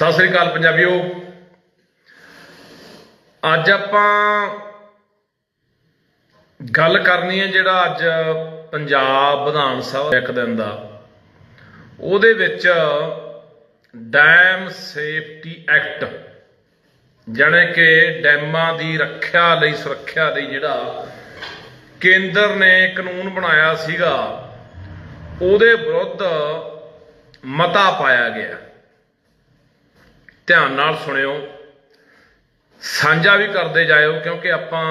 ਸਤਿ ਸ੍ਰੀ ਅਕਾਲ ਪੰਜਾਬੀਓ। ਅੱਜ ਆਪਾਂ ਗੱਲ ਕਰਨੀ ਹੈ ਜਿਹੜਾ ਅੱਜ ਪੰਜਾਬ ਵਿਧਾਨ ਸਭਾ ਇੱਕ ਦਿਨ ਦਾ। ਉਹਦੇ ਵਿੱਚ ਡੈਮ ਸੇਫਟੀ ਐਕਟ ਜਾਣੇ ਕਿ ਡੈਮਾਂ ਦੀ ਰੱਖਿਆ ਲਈ ਸੁਰੱਖਿਆ ਲਈ ਜਿਹੜਾ ਕੇਂਦਰ ਨੇ ਕਾਨੂੰਨ ਬਣਾਇਆ ਸੀਗਾ, ਉਹਦੇ ਵਿਰੁੱਧ ਮਤਾ ਪਾਇਆ ਗਿਆ। ਧਿਆਨ ਨਾਲ ਸੁਣਿਓ। ਸਾਂਝਾ ਵੀ ਕਰਦੇ ਜਾਇਓ ਕਿਉਂਕਿ ਆਪਾਂ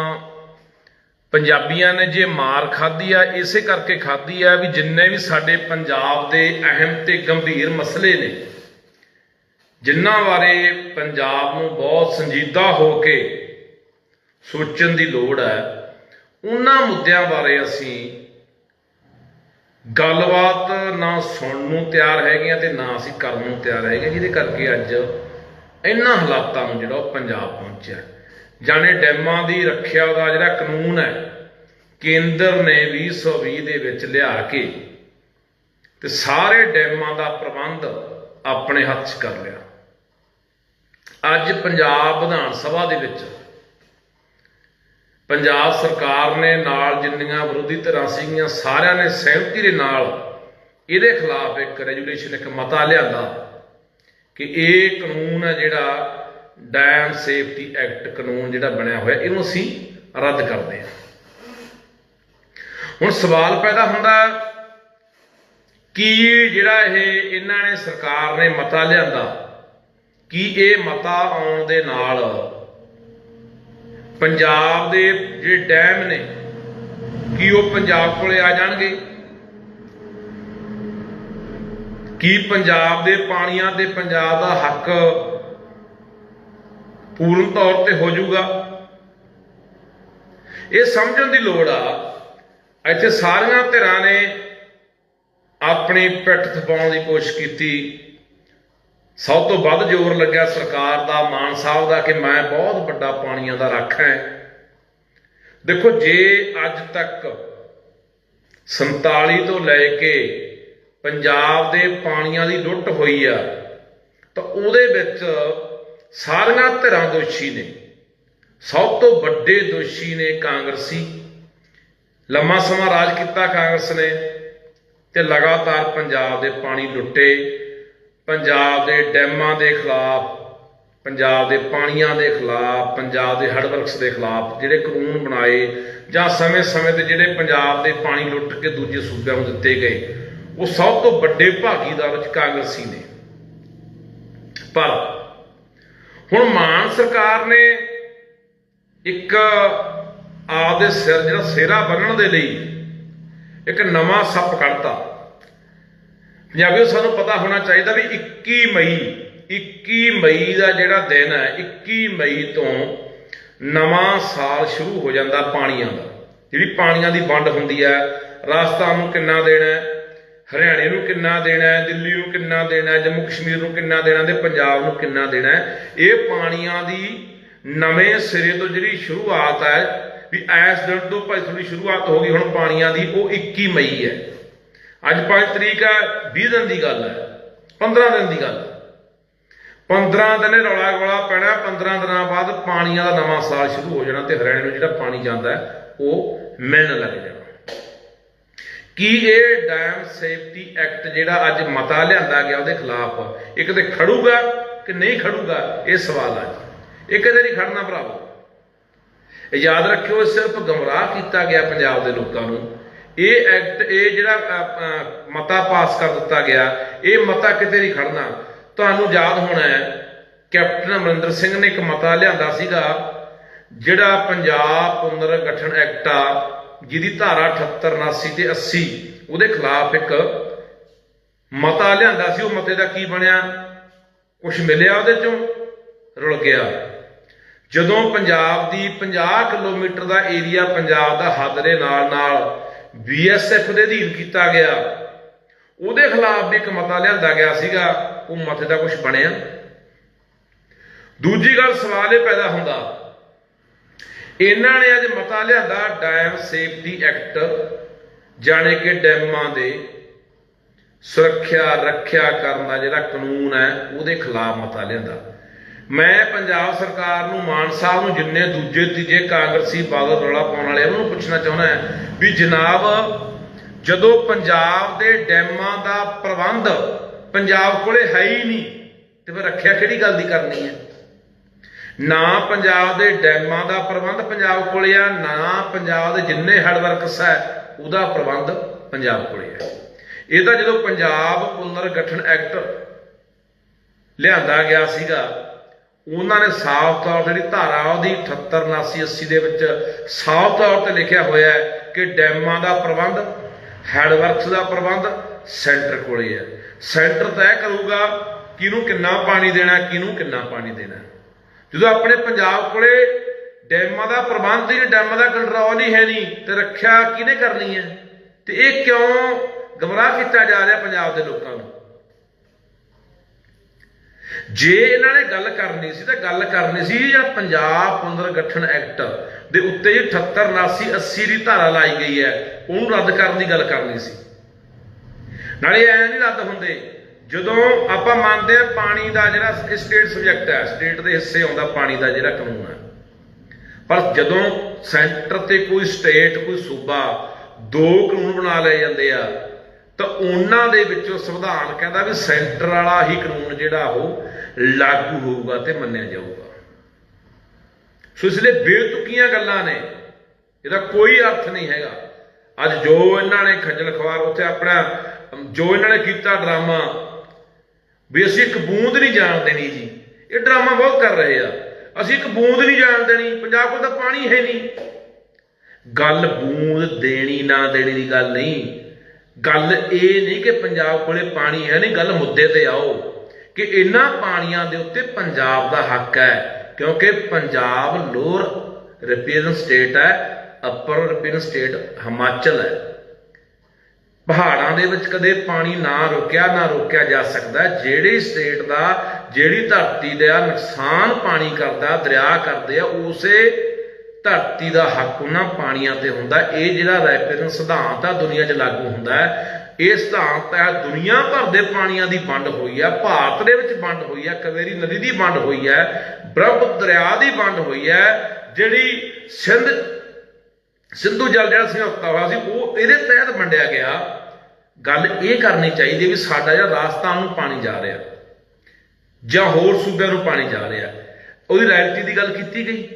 ਪੰਜਾਬੀਆਂ ਨੇ ਜੇ ਮਾਰ ਖਾਧੀ ਆ, ਇਸੇ ਕਰਕੇ ਖਾਧੀ ਆ ਵੀ ਜਿੰਨੇ ਵੀ ਸਾਡੇ ਪੰਜਾਬ ਦੇ ਅਹਿਮ ਤੇ ਗੰਭੀਰ ਮਸਲੇ ਨੇ, ਜਿਨ੍ਹਾਂ ਬਾਰੇ ਪੰਜਾਬ ਨੂੰ ਬਹੁਤ ਸੰਜੀਦਾ ਹੋ ਕੇ ਸੋਚਣ ਦੀ ਲੋੜ ਹੈ, ਉਹਨਾਂ ਮੁੱਦਿਆਂ ਬਾਰੇ ਅਸੀਂ ਗੱਲਬਾਤ ਨਾ ਸੁਣਨ ਨੂੰ ਤਿਆਰ ਹੈਗੇ ਆ ਤੇ ਨਾ ਅਸੀਂ ਕਰਨ ਨੂੰ ਤਿਆਰ ਹੈਗੇ ਜਿਹਦੇ ਕਰਕੇ ਅੱਜ ਇਹਨਾਂ ਹਾਲਾਤਾਂ ਨੂੰ ਜਿਹੜਾ ਉਹ ਪੰਜਾਬ ਪਹੁੰਚਿਆ ਜਾਣੇ ਡੈਮਾਂ ਦੀ ਰੱਖਿਆ ਦਾ ਜਿਹੜਾ ਕਾਨੂੰਨ ਹੈ, ਕੇਂਦਰ ਨੇ 2020 ਦੇ ਵਿੱਚ ਲਿਆ ਕੇ ਤੇ ਸਾਰੇ ਡੈਮਾਂ ਦਾ ਪ੍ਰਬੰਧ ਆਪਣੇ ਹੱਥ 'ਚ ਕਰ ਲਿਆ। ਅੱਜ ਪੰਜਾਬ ਵਿਧਾਨ ਸਭਾ ਦੇ ਵਿੱਚ ਪੰਜਾਬ ਸਰਕਾਰ ਨੇ ਨਾਲ ਜਿੰਨੀਆਂ ਵਿਰੋਧੀ ਧਿਰਾਂ ਸੀਗੀਆਂ, ਸਾਰਿਆਂ ਨੇ ਸਹਿਮਤੀ ਦੇ ਨਾਲ ਇਹਦੇ ਖਿਲਾਫ ਇੱਕ ਰੈਜੂਲੇਸ਼ਨ ਇੱਕ ਮਤਾ ਲਿਆਂਦਾ। ਕਿ ਇਹ ਕਾਨੂੰਨ ਹੈ ਜਿਹੜਾ ਡੈਮ ਸੇਫਟੀ ਐਕਟ ਕਾਨੂੰਨ ਜਿਹੜਾ ਬਣਿਆ ਹੋਇਆ, ਇਹਨੂੰ ਅਸੀਂ ਰੱਦ ਕਰਦੇ ਹਾਂ। ਹੁਣ ਸਵਾਲ ਪੈਦਾ ਹੁੰਦਾ ਕਿ ਜਿਹੜਾ ਇਹ ਇਹਨਾਂ ਨੇ ਸਰਕਾਰ ਨੇ ਮਤਾ ਲਿਆਂਦਾ, ਕਿ ਇਹ ਮਤਾ ਆਉਣ ਦੇ ਨਾਲ ਪੰਜਾਬ ਦੇ ਜਿਹੜੇ ਡੈਮ ਨੇ, ਕੀ ਉਹ ਪੰਜਾਬ ਕੋਲੇ ਆ ਜਾਣਗੇ? ਕੀ ਪੰਜਾਬ ਦੇ ਪਾਣੀਆਂ ਤੇ ਪੰਜਾਬ ਦਾ ਹੱਕ ਪੂਰਨ ਤੌਰ ਤੇ ਹੋ ਜਾਊਗਾ? ਇਹ ਸਮਝਣ ਦੀ ਲੋੜ ਆ, ਇੱਥੇ ਸਾਰੀਆਂ ਧਿਰਾਂ ਨੇ ਆਪਣੀ ਪਿੱਠ ਥਪਾਉਣ ਦੀ ਕੋਸ਼ਿਸ਼ ਕੀਤੀ। ਸਭ ਤੋਂ ਵੱਧ ਜ਼ੋਰ ਲੱਗਿਆ ਸਰਕਾਰ ਦਾ, ਮਾਨ ਸਾਹਿਬ ਦਾ, ਕਿ ਮੈਂ ਬਹੁਤ ਵੱਡਾ ਪਾਣੀਆਂ ਦਾ ਰੱਖ ਹੈ। ਦੇਖੋ, ਜੇ ਅੱਜ ਤੱਕ 47 ਤੋਂ ਲੈ ਕੇ ਪੰਜਾਬ ਦੇ ਪਾਣੀਆਂ ਦੀ ਲੁੱਟ ਹੋਈ ਆ, ਤਾਂ ਉਹਦੇ ਵਿੱਚ ਸਾਰੀਆਂ ਧਿਰਾਂ ਦੋਸ਼ੀ ਨੇ। ਸਭ ਤੋਂ ਵੱਡੇ ਦੋਸ਼ੀ ਨੇ ਕਾਂਗਰਸੀ। ਲੰਮਾ ਸਮਾਂ ਰਾਜ ਕੀਤਾ ਕਾਂਗਰਸ ਨੇ ਤੇ ਲਗਾਤਾਰ ਪੰਜਾਬ ਦੇ ਪਾਣੀ ਲੁੱਟੇ। ਪੰਜਾਬ ਦੇ ਡੈਮਾਂ ਦੇ ਖਿਲਾਫ, ਪੰਜਾਬ ਦੇ ਪਾਣੀਆਂ ਦੇ ਖਿਲਾਫ, ਪੰਜਾਬ ਦੇ ਹੜਵਰਕਸ ਦੇ ਖਿਲਾਫ ਜਿਹੜੇ ਕਾਨੂੰਨ ਬਣਾਏ ਜਾਂ ਸਮੇਂ-ਸਮੇਂ ਤੇ ਜਿਹੜੇ ਪੰਜਾਬ ਦੇ ਪਾਣੀ ਲੁੱਟ ਕੇ ਦੂਜੇ ਸੂਬਿਆਂ ਨੂੰ ਦਿੱਤੇ ਗਏ ਉਹ ਸਭ ਤੋਂ ਵੱਡੇ ਭਾਗੀਦਾਰ ਵਿੱਚ ਕਾਂਗਰਸੀ ਨੇ। ਪਰ ਹੁਣ ਮਾਨ ਸਰਕਾਰ ਨੇ ਇੱਕ ਆਪਦੇ ਸਿਰ ਜਿਹੜਾ ਸਿਹਰਾ ਬੰਨਣ ਦੇ ਲਈ ਇੱਕ ਨਵਾਂ ਸੱਪ ਕੱਢਤਾ। ਪੰਜਾਬੀਓ, ਸਾਨੂੰ ਪਤਾ ਹੋਣਾ ਚਾਹੀਦਾ ਵੀ 21 ਮਈ 21 ਮਈ ਦਾ ਜਿਹੜਾ ਦਿਨ ਹੈ 21 ਮਈ ਤੋਂ ਨਵਾਂ ਸਾਲ ਸ਼ੁਰੂ ਹੋ ਜਾਂਦਾ ਪਾਣੀਆਂ ਦਾ। ਜਿਹੜੀ ਪਾਣੀਆਂ ਦੀ ਵੰਡ ਹੁੰਦੀ ਹੈ, ਰਾਜਸਥਾਨ ਨੂੰ ਕਿੰਨਾ ਦੇਣਾ ਹੈ? ਹਰਿਆਣੇ ਨੂੰ ਕਿੰਨਾ ਦੇਣਾ ਹੈ, ਦਿੱਲੀ ਨੂੰ ਕਿੰਨਾ ਦੇਣਾ ਹੈ, ਜੰਮੂ ਕਸ਼ਮੀਰ ਨੂੰ ਕਿੰਨਾ ਦੇਣਾ ਤੇ ਪੰਜਾਬ ਨੂੰ ਕਿੰਨਾ ਦੇਣਾ ਹੈ, ਇਹ ਪਾਣੀਆਂ ਦੀ ਨਵੇਂ ਸਿਰੇ ਤੋਂ ਜਿਹੜੀ ਸ਼ੁਰੂਆਤ ਹੈ, ਵੀ ਐਸ ਦਿਨ ਤੋਂ ਭਾਈ ਥੋੜੀ ਸ਼ੁਰੂਆਤ ਹੋ ਗਈ, ਹੁਣ ਪਾਣੀਆਂ ਦੀ ਉਹ 21 ਮਈ ਹੈ। ਅੱਜ 5 ਤਰੀਕ ਹੈ 20 ਦਿਨ ਦੀ ਗੱਲ ਹੈ 15 ਦਿਨ ਦੀ ਗੱਲ ਹੈ। 15 ਦਿਨ ਇਹ ਰੌਲਾ ਗੋਲਾ ਪੈਣਾ 15 ਦਿਨਾਂ ਬਾਅਦ ਪਾਣੀਆਂ ਦਾ ਨਵਾਂ ਸਾਲ ਸ਼ੁਰੂ ਹੋ ਜਾਣਾ ਤੇ ਹਰਿਆਣੇ ਨੂੰ ਜਿਹੜਾ ਪਾਣੀ ਜਾਂਦਾ ਉਹ ਮਿਲਣ ਲੱਗ ਜਾਣਾ। ਕੀ ਇਹ ਡੈਮ ਸੇਫਟੀ ਐਕਟ ਜਿਹੜਾ ਅੱਜ ਮਤਾ ਲਿਆਂਦਾ ਗਿਆ ਉਹਦੇ ਖਿਲਾਫ? ਇਹ ਕਦੇ ਖੜੂਗਾ ਕਿ ਨਹੀਂ ਖੜੂਗਾ? ਇਹ ਸਵਾਲ ਆ ਜੀ। ਇਹ ਕਦੇ ਨਹੀਂ ਖੜਨਾ ਭਰਾਵੋ। ਇਹ ਯਾਦ ਰੱਖਿਓ ਸਿਰਫ ਗਮਰਾਹ ਕੀਤਾ ਗਿਆ ਪੰਜਾਬ ਦੇ ਲੋਕਾਂ ਨੂੰ। ਇਹ ਐਕਟ ਇਹ ਜਿਹੜਾ ਮਤਾ ਪਾਸ ਕਰ ਦਿੱਤਾ ਗਿਆ, ਇਹ ਮਤਾ ਕਿਤੇ ਨਹੀਂ ਖੜਨਾ। ਤੁਹਾਨੂੰ ਯਾਦ ਹੋਣਾ ਹੈ, ਕੈਪਟਨ ਅਮਰਿੰਦਰ ਸਿੰਘ ਨੇ ਇੱਕ ਮਤਾ ਲਿਆਂਦਾ ਸੀਗਾ, ਜਿਹੜਾ ਪੰਜਾਬ ਪੁਨਰ ਗਠਨ ਐਕਟ ਆ ਜਿਹਦੀ ਧਾਰਾ 78 79 ਤੇ 80 ਉਹਦੇ ਖਿਲਾਫ ਇੱਕ ਮਤਾ ਲਿਆਂਦਾ ਸੀ, ਉਹ ਮਤੇ ਦਾ ਕੀ ਬਣਿਆ? ਕੁਝ ਮਿਲਿਆ ਉਹਦੇ ਚੋਂ? ਰੁਲ ਗਿਆ। ਜਦੋਂ ਪੰਜਾਬ ਦੀ 50 ਕਿਲੋਮੀਟਰ ਦਾ ਏਰੀਆ ਪੰਜਾਬ ਦਾ ਹੱਦ ਦੇ ਨਾਲ ਨਾਲ ਬੀਐਸਐਫ ਦੇ ਅਧੀਨ ਕੀਤਾ ਗਿਆ, ਉਹਦੇ ਖਿਲਾਫ ਵੀ ਇੱਕ ਮਤਾ ਲਿਆਂਦਾ ਗਿਆ ਸੀਗਾ, ਉਹ ਮਤੇ ਦਾ ਕੁਝ ਬਣਿਆ। ਦੂਜੀ ਗੱਲ ਸਵਾਲ ਇਹ ਪੈਦਾ ਹੁੰਦਾ ਇਹਨਾਂ ਨੇ ਅੱਜ ਮਤਾ ਲਿਆਂਦਾ ਡੈਮ ਸੇਫਟੀ ਐਕਟ ਜਾਣੇ ਕਿ ਡੈਮਾਂ ਦੇ ਸੁਰੱਖਿਆ, ਰੱਖਿਆ ਕਰਨ ਦਾ ਜਿਹੜਾ ਕਾਨੂੰਨ ਹੈ, ਉਹਦੇ ਖਿਲਾਫ ਮਤਾ ਲਿਆਂਦਾ। ਮੈਂ ਪੰਜਾਬ ਸਰਕਾਰ ਨੂੰ, ਮਾਨ ਸਾਹਿਬ ਨੂੰ, ਜਿੰਨੇ ਦੂਜੇ ਤੀਜੇ ਕਾਂਗਰਸੀ ਬਾਦਲ ਰੌਲਾ ਪਾਉਣ ਵਾਲੇ ਉਹਨਾਂ ਨੂੰ ਪੁੱਛਣਾ ਚਾਹੁੰਦਾ ਵੀ ਜਨਾਬ, ਜਦੋਂ ਪੰਜਾਬ ਦੇ ਡੈਮਾਂ ਦਾ ਪ੍ਰਬੰਧ ਪੰਜਾਬ ਕੋਲੇ ਹੈ ਹੀ ਨਹੀਂ, ਤੇ ਫਿਰ ਰੱਖਿਆ ਕਿਹੜੀ ਗੱਲ ਦੀ ਕਰਨੀ ਹੈ? ਨਾ ਪੰਜਾਬ ਦੇ ਡੈਮਾਂ ਦਾ ਪ੍ਰਬੰਧ ਪੰਜਾਬ ਕੋਲੇ ਆ, ਨਾ ਪੰਜਾਬ ਦੇ ਜਿੰਨੇ ਹੈਡਵਰਕਸ ਹੈ, ਉਹਦਾ ਪ੍ਰਬੰਧ ਪੰਜਾਬ ਕੋਲੇ ਆ। ਇਹ ਤਾਂ ਜਦੋਂ ਪੰਜਾਬ ਪੁਨਰ ਗਠਨ ਐਕਟ ਲਿਆਂਦਾ ਗਿਆ ਸੀਗਾ, ਉਹਨਾਂ ਨੇ ਸਾਫ਼ ਤੌਰ ਤੇ ਜਿਹੜੀ ਧਾਰਾ ਉਹਦੀ 78 79 80 ਦੇ ਵਿੱਚ ਸਾਫ਼ ਤੌਰ ਤੇ ਲਿਖਿਆ ਹੋਇਆ ਹੈ ਕਿ ਡੈਮਾਂ ਦਾ ਪ੍ਰਬੰਧ ਹੈਡਵਰਕਸ ਦਾ ਪ੍ਰਬੰਧ ਸੈਂਟਰ ਕੋਲੇ ਹੈ ਸੈਂਟਰ ਤੈਅ ਕਰੂਗਾ ਕਿਹਨੂੰ ਕਿੰਨਾ ਪਾਣੀ ਦੇਣਾ, ਕਿਹਨੂੰ ਕਿੰਨਾ ਪਾਣੀ ਦੇਣਾ। ਜਦੋਂ ਆਪਣੇ ਪੰਜਾਬ ਕੋਲੇ ਡੈਮਾਂ ਦਾ ਪ੍ਰਬੰਧ ਹੀ ਨਹੀਂ ਡੈਮਾਂ ਦਾ ਕੰਟਰੋਲ ਹੀ ਹੈ ਨਹੀਂ, ਤੇ ਰੱਖਿਆ ਕਿਹਨੇ ਕਰਨੀ ਹੈ? ਤੇ ਇਹ ਕਿਉਂ ਗਮਰਾਹ ਕੀਤਾ ਜਾ ਰਿਹਾ ਪੰਜਾਬ ਦੇ ਲੋਕਾਂ ਨੂੰ? ਜੇ ਇਹਨਾਂ ਨੇ ਗੱਲ ਕਰਨੀ ਸੀ, ਤਾਂ ਗੱਲ ਕਰਨੀ ਸੀ ਜਾਂ ਪੰਜਾਬ ਪੁਨਰਗਠਨ ਐਕਟ ਦੇ ਉੱਤੇ ਜੀ 78 79 80 ਦੀ ਧਾਰਾ ਲਾਈ ਗਈ ਹੈ, ਉਹਨੂੰ ਰੱਦ ਕਰਨ ਦੀ ਗੱਲ ਕਰਨੀ ਸੀ। ਨਾਲੇ ਐ ਨਹੀਂ ਰੱਦ ਹੁੰਦੇ ਜਦੋਂ ਆਪਾਂ ਮੰਨਦੇ ਆ ਪਾਣੀ ਦਾ ਜਿਹੜਾ ਸਟੇਟ ਸਬਜੈਕਟ ਹੈ ਸਟੇਟ ਦੇ ਹਿੱਸੇ ਆਉਂਦਾ ਪਾਣੀ ਦਾ ਜਿਹੜਾ ਕਾਨੂੰਨ ਹੈ। ਪਰ ਜਦੋਂ ਸੈਂਟਰ ਤੇ ਕੋਈ ਸਟੇਟ ਕੋਈ ਸੂਬਾ ਦੋ ਕਾਨੂੰਨ ਬਣਾ ਲਏ ਜਾਂਦੇ ਆ, ਤਾਂ ਉਹਨਾਂ ਦੇ ਵਿੱਚੋਂ ਸੰਵਿਧਾਨ ਕਹਿੰਦਾ ਵੀ ਸੈਂਟਰ ਵਾਲਾ ਹੀ ਕਾਨੂੰਨ ਜਿਹੜਾ ਉਹ ਲਾਗੂ ਹੋਊਗਾ ਤੇ ਮੰਨਿਆ ਜਾਊਗਾ। ਸੋ ਇਸ ਲਈ ਬੇਤੁਕੀਆਂ ਗੱਲਾਂ ਨੇ। ਇਹਦਾ ਕੋਈ ਅਰਥ ਨਹੀਂ ਹੈਗਾ। ਅੱਜ ਜੋ ਇਹਨਾਂ ਨੇ ਖੱਜਲ ਖਵਾਰ, ਉੱਥੇ ਆਪਣਾ, ਜੋ ਇਹਨਾਂ ਨੇ ਕੀਤਾ ਡਰਾਮਾ ਵੀ ਅਸੀਂ ਇੱਕ ਬੂੰਦ ਨਹੀਂ ਜਾਣ ਦੇਣੀ ਜੀ। ਇਹ ਡਰਾਮਾ ਬਹੁਤ ਕਰ ਰਹੇ ਆ। ਅਸੀਂ ਇੱਕ ਬੂੰਦ ਨਹੀਂ ਜਾਣ ਦੇਣੀ। ਪੰਜਾਬ ਕੋਲ ਤਾਂ ਪਾਣੀ ਹੈ ਨਹੀਂ। ਗੱਲ ਬੂੰਦ ਦੇਣੀ ਨਾ ਦੇਣੀ ਦੀ ਗੱਲ ਨਹੀਂ। ਗੱਲ ਇਹ ਨਹੀਂ ਕਿ ਪੰਜਾਬ ਕੋਲੇ ਪਾਣੀ ਹੈ ਨਹੀਂ। ਗੱਲ ਮੁੱਦੇ ਤੇ ਆਓ। ਕਿ ਇਹਨਾਂ ਪਾਣੀਆਂ ਦੇ ਉੱਤੇ ਪੰਜਾਬ ਦਾ ਹੱਕ ਹੈ। ਕਿਉਂਕਿ ਪੰਜਾਬ ਲੋਅਰ ਰਿਪੀਰਨ ਸਟੇਟ ਹੈ, ਅਪਰ ਰਿਪੀਰਨ ਸਟੇਟ ਹਿਮਾਚਲ ਹੈ। ਪਹਾੜਾਂ ਦੇ ਵਿੱਚ ਕਦੇ ਪਾਣੀ ਨਾ ਰੁਕਿਆ, ਨਾ ਰੋਕਿਆ ਜਾ ਸਕਦਾ। ਜਿਹੜੀ ਸਟੇਟ ਦਾ, ਜਿਹੜੀ ਧਰਤੀ ਦਾ ਨੁਕਸਾਨ ਪਾਣੀ ਕਰਦਾ, ਦਰਿਆ ਕਰਦੇ ਆ, ਉਸੇ ਧਰਤੀ ਦਾ ਹੱਕ ਉਹਨਾਂ ਪਾਣੀਆਂ ਤੇ ਹੁੰਦਾ। ਇਹ ਜਿਹੜਾ ਰੈਪਰਨ ਸਿਧਾਂਤ ਆ, ਦੁਨੀਆ 'ਚ ਲਾਗੂ ਹੁੰਦਾ ਹੈ। ਇਹ ਸਿਧਾਂਤ ਹੈ, ਦੁਨੀਆ ਭਰ ਦੇ ਪਾਣੀਆਂ ਦੀ ਵੰਡ ਹੋਈ ਹੈ, ਭਾਰਤ ਦੇ ਵਿੱਚ ਵੰਡ ਹੋਈ ਹੈ, ਕਵੇਰੀ ਨਦੀ ਦੀ ਵੰਡ ਹੋਈ ਹੈ, ਬ੍ਰਹਮ ਦਰਿਆ ਦੀ ਵੰਡ ਹੋਈ ਹੈ, ਜਿਹੜੀ ਸਿੰਧ, ਸਿੰਧੂ ਜਲ ਜਿਹੜਾ ਸਮਝੌਤਾ ਹੋਇਆ ਸੀ, ਉਹ ਇਹਦੇ ਤਹਿਤ ਵੰਡਿਆ ਗਿਆ। ਗੱਲ ਇਹ ਕਰਨੀ ਚਾਹੀਦੀ ਵੀ ਸਾਡਾ ਜਿਹੜਾ ਰਾਜਸਥਾਨ ਨੂੰ ਪਾਣੀ ਜਾ ਰਿਹਾ, ਜਾਂ ਹੋਰ ਸੂਬਿਆਂ ਨੂੰ ਪਾਣੀ ਜਾ ਰਿਹਾ, ਉਹਦੀ ਰਾਇਲਟੀ ਦੀ ਗੱਲ ਕੀਤੀ ਗਈ।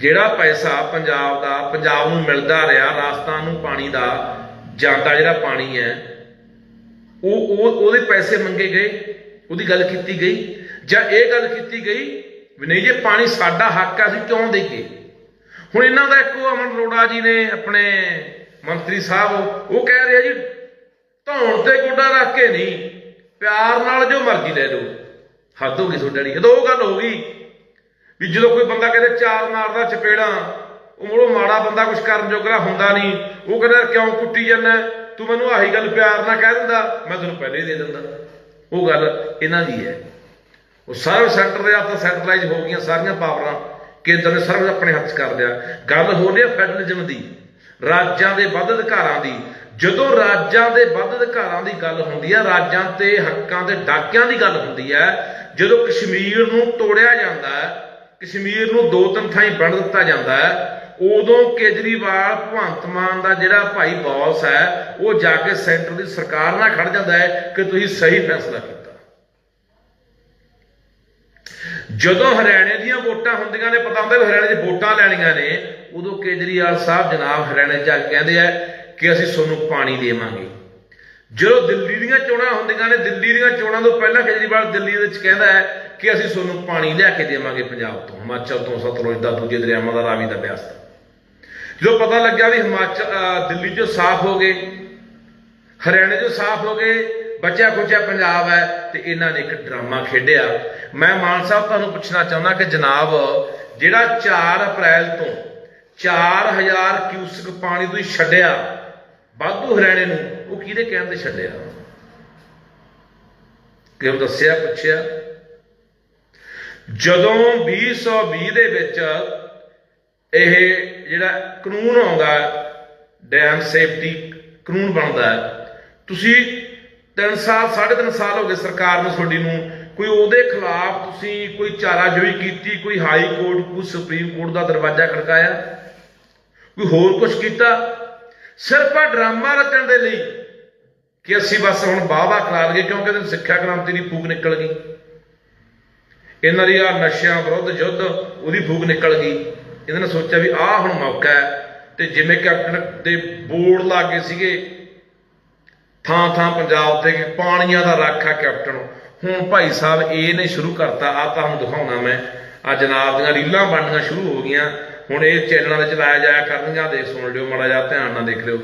ਜਿਹੜਾ ਪੈਸਾ ਪੰਜਾਬ ਦਾ, ਪੰਜਾਬ ਨੂੰ ਮਿਲਦਾ ਰਿਹਾ, ਰਾਜਸਥਾਨ ਨੂੰ ਪਾਣੀ ਦਾ, ਜਾਂਦਾ ਜਿਹੜਾ ਪਾਣੀ ਹੈ, ਉਹ ਉਹ, ਉਹਦੇ ਪੈਸੇ ਮੰਗੇ ਗਏ, ਉਹਦੀ ਗੱਲ ਕੀਤੀ ਗਈ। ਜਾਂ ਇਹ ਗੱਲ ਕੀਤੀ ਗਈ ਵੀ ਨਹੀਂ ਜੇ, ਪਾਣੀ ਸਾਡਾ ਹੱਕ ਹੈ, ਅਸੀਂ ਕਿਉਂ ਦੇਈਏ? ਹੁਣ ਇਹਨਾਂ ਦਾ ਇੱਕੋ ਅਮਨ ਅਰੋੜਾ ਜੀ ਨੇ ਆਪਣੇ ਮੰਤਰੀ ਸਾਹਿਬ, ਉਹ ਕਹਿ ਰਿਹਾ ਜੀ, ਧੌਣ ਤੇ ਗੋਡਾ ਰੱਖ ਕੇ ਨਹੀਂ, ਪਿਆਰ ਨਾਲ ਜੋ ਮਰਜ਼ੀ ਲੈ ਲਓ। ਹੱਦ ਹੋ ਗਈ ਤੁਹਾਡੇ ਵਾਲੀ। ਜਦੋਂ ਉਹ ਗੱਲ ਹੋ ਗਈ ਵੀ ਜਦੋਂ ਕੋਈ ਬੰਦਾ ਕਹਿੰਦਾ ਚਾਰ ਮਾਰਦਾ, ਚਪੇੜਾਂ, ਉਹ ਮੋੜੋ ਮਾੜਾ ਬੰਦਾ ਕੁਝ ਕਰਨ ਜੋਗਰਾ ਹੁੰਦਾ ਨਹੀਂ। ਉਹ ਕਹਿੰਦਾ, ਕਿਉਂ ਕੁੱਟੀ ਜਾਂਦਾ? ਤੂੰ ਮੈਨੂੰ ਆਹੀ ਗੱਲ ਪਿਆਰ ਨਾਲ ਕਹਿ ਦਿੰਦਾ, ਮੈਂ ਤੈਨੂੰ ਪਹਿਲੇ ਦੇ ਦਿੰਦਾ। ਉਹ ਗੱਲ ਇਹਨਾਂ ਦੀ ਹੈ। ਉਹ ਸਰਵ ਸੈਂਟਰ ਦੇ ਹੱਥ ਸੈਂਟਰਲਾਈਜ਼ ਹੋ ਗਈਆਂ ਸਾਰੀਆਂ ਪਾਵਰਾਂ। ਕੇਂਦਰ ਨੇ ਸਰਵ ਆਪਣੇ ਹੱਥ 'ਚ ਕਰ ਲਿਆ। ਗੱਲ ਹੋ ਰਹੀ ਹੈ ਫੈਡਰਲਿਜ਼ਮ ਦੀ। ਰਾਜਾਂ ਦੇ ਵੱਧ ਅਧਿਕਾਰਾਂ ਦੀ। ਜਦੋਂ ਰਾਜਾਂ ਦੇ ਵੱਧ ਅਧਿਕਾਰਾਂ ਦੀ ਗੱਲ ਹੁੰਦੀ ਹੈ, ਰਾਜਾਂ ਤੇ ਹੱਕਾਂ ਤੇ ਡਾਕਿਆਂ ਦੀ ਗੱਲ ਹੁੰਦੀ ਹੈ, ਜਦੋਂ ਕਸ਼ਮੀਰ ਨੂੰ ਤੋੜਿਆ ਜਾਂਦਾ ਹੈ, ਕਸ਼ਮੀਰ ਨੂੰ ਦੋ ਤਿੰਨ ਥਾਈਂ ਵੰਡ ਦਿੱਤਾ ਜਾਂਦਾ ਹੈ, ਉਦੋਂ ਕੇਜਰੀਵਾਲ, ਭਗਵੰਤ ਮਾਨ ਦਾ ਜਿਹੜਾ ਭਾਈ ਬੌਸ ਹੈ, ਉਹ ਜਾ ਕੇ ਸੈਂਟਰ ਦੀ ਸਰਕਾਰ ਨਾਲ ਖੜ ਜਾਂਦਾ ਹੈ ਕਿ ਤੁਸੀਂ ਸਹੀ ਫੈਸਲਾ ਕੀਤਾ। ਜਦੋਂ ਹਰਿਆਣੇ ਦੀਆਂ ਵੋਟਾਂ ਹੁੰਦੀਆਂ ਨੇ, ਪਤਾ ਹੁੰਦਾ ਵੀ ਹਰਿਆਣੇ 'ਚ ਵੋਟਾਂ ਲੈਣੀਆਂ ਨੇ ਉਦੋਂ ਕੇਜਰੀਵਾਲ ਸਾਹਿਬ ਜਨਾਬ ਹਰਿਆਣੇ ਜਾ ਕੇ ਕਹਿੰਦੇ ਆ ਕਿ ਅਸੀਂ ਤੁਹਾਨੂੰ ਪਾਣੀ ਦੇਵਾਂਗੇ। ਜਦੋਂ ਦਿੱਲੀ ਦੀਆਂ ਚੋਣਾਂ ਹੁੰਦੀਆਂ ਨੇ, ਦਿੱਲੀ ਦੀਆਂ ਚੋਣਾਂ ਤੋਂ ਪਹਿਲਾਂ ਕੇਜਰੀਵਾਲ ਦਿੱਲੀ ਦੇ ਵਿੱਚ ਕਹਿੰਦਾ ਹੈ ਕਿ ਅਸੀਂ ਤੁਹਾਨੂੰ ਪਾਣੀ ਲੈ ਕੇ ਦੇਵਾਂਗੇ ਪੰਜਾਬ ਤੋਂ, ਹਿਮਾਚਲ ਤੋਂ, ਸਤਲੁਜ ਦਾ, ਦੂਜੇ ਦਰਿਆਵਾਂ ਦਾ, ਰਾਵੀ ਦਾ, ਬਿਆਸ ਦਾ। ਜਦੋਂ ਪਤਾ ਲੱਗਿਆ ਵੀ ਹਿਮਾਚਲ ਦਿੱਲੀ 'ਚੋਂ ਸਾਫ਼ ਹੋ ਗਏ, ਹਰਿਆਣੇ 'ਚੋਂ ਸਾਫ਼ ਹੋ ਗਏ, ਬਚਿਆ ਖੁਚਿਆ ਪੰਜਾਬ ਹੈ, ਤੇ ਇਹਨਾਂ ਨੇ ਇੱਕ ਡਰਾਮਾ ਖੇਡਿਆ। ਮੈਂ ਮਾਨ ਸਾਹਿਬ ਤੁਹਾਨੂੰ ਪੁੱਛਣਾ ਚਾਹੁੰਦਾ ਕਿ ਜਨਾਬ, ਜਿਹੜਾ 4 ਅਪ੍ਰੈਲ ਤੋਂ 4000 ਕਿਊਸਕ ਪਾਣੀ ਤੁਸੀਂ ਛੱਡਿਆ, ਵਾਧੂ ਹਰਿਆਣੇ ਨੂੰ, ਉਹ ਕਿਹਦੇ ਕਹਿਣ ਤੇ ਛੱਡਿਆ? ਕਿਉਂ ਦੱਸਿਆ, ਪੁੱਛਿਆ? ਜਦੋਂ 2020 ਦੇ ਵਿੱਚ ਇਹ ਜਿਹੜਾ ਕਾਨੂੰਨ ਆਉਂਦਾ ਡੈਮ ਸੇਫਟੀ ਕਾਨੂੰਨ ਬਣਦਾ ਤੁਸੀਂ 3 ਸਾਲ 3.5 ਸਾਲ ਹੋ ਗਏ ਸਰਕਾਰ ਨੂੰ, ਤੁਹਾਡੀ ਨੂੰ, ਕੋਈ ਉਹਦੇ ਖਿਲਾਫ ਤੁਸੀਂ ਕੋਈ ਚਾਰਾਜੋਈ ਕੀਤੀ, ਕੋਈ ਹਾਈ ਕੋਰਟ, ਕੋਈ ਸੁਪਰੀਮ ਕੋਰਟ ਦਾ ਦਰਵਾਜ਼ਾ ਖੜਕਾਇਆ? ਕੋਈ ਹੋਰ ਕੁਝ ਕੀਤਾ। ਸਿਰਫ ਆ ਡਰਾਮਾ ਰਚਣ ਦੇ ਲਈ ਕਿ ਅਸੀਂ ਬਸ ਹੁਣ ਵਾਅਦਾ ਕਰਾ ਲਈਏ ਕਿਉਂਕਿ ਇਹਦੇ ਸਿੱਖਿਆ ਕ੍ਰਾਂਤੀ ਦੀ ਫੂਕ ਨਿਕਲ ਗਈ। ਇਹਨਾਂ ਦੀ ਆ ਨਸ਼ਿਆਂ ਵਿਰੁੱਧ ਯੁੱਧ, ਉਹਦੀ ਫੂਕ ਨਿਕਲ ਗਈ। ਇਹਨਾਂ ਨੇ ਸੋਚਿਆ ਵੀ ਆਹ ਹੁਣ ਮੌਕਾ ਹੈ। ਤੇ ਜਿਵੇਂ ਕੈਪਟਨ ਦੇ ਬੋਰਡ ਲਾਗੇ ਸੀਗੇ, ਥਾਂ ਥਾਂ ਪੰਜਾਬ ਤੇ ਪਾਣੀਆਂ ਦਾ ਰਾਖਾ ਕੈਪਟਨ। ਹੁਣ ਭਾਈ ਸਾਹਿਬ, ਇਹ ਨੇ ਸ਼ੁਰੂ ਕਰਤਾ ਆ ਤੁਹਾਨੂੰ ਦਿਖਾਉਣਾ ਮੈਂ। ਆ ਜਨਾਬ ਦੀਆਂ ਰੀਲਾਂ ਬਣਨੀਆਂ ਸ਼ੁਰੂ ਹੋ ਗਈਆਂ। ਹੁਣ ਇਹ ਚੈਨਲਾਂ ਤੇ ਚਲਾਇਆ ਜਾਇਆ ਕਰਨਗੀਆਂ ਦੇ ਸੁਣ ਲਿਓ, ਮਾੜਾ ਜਿਹਾ ਧਿਆਨ ਨਾਲ ਦੇਖ ਲਿਓ।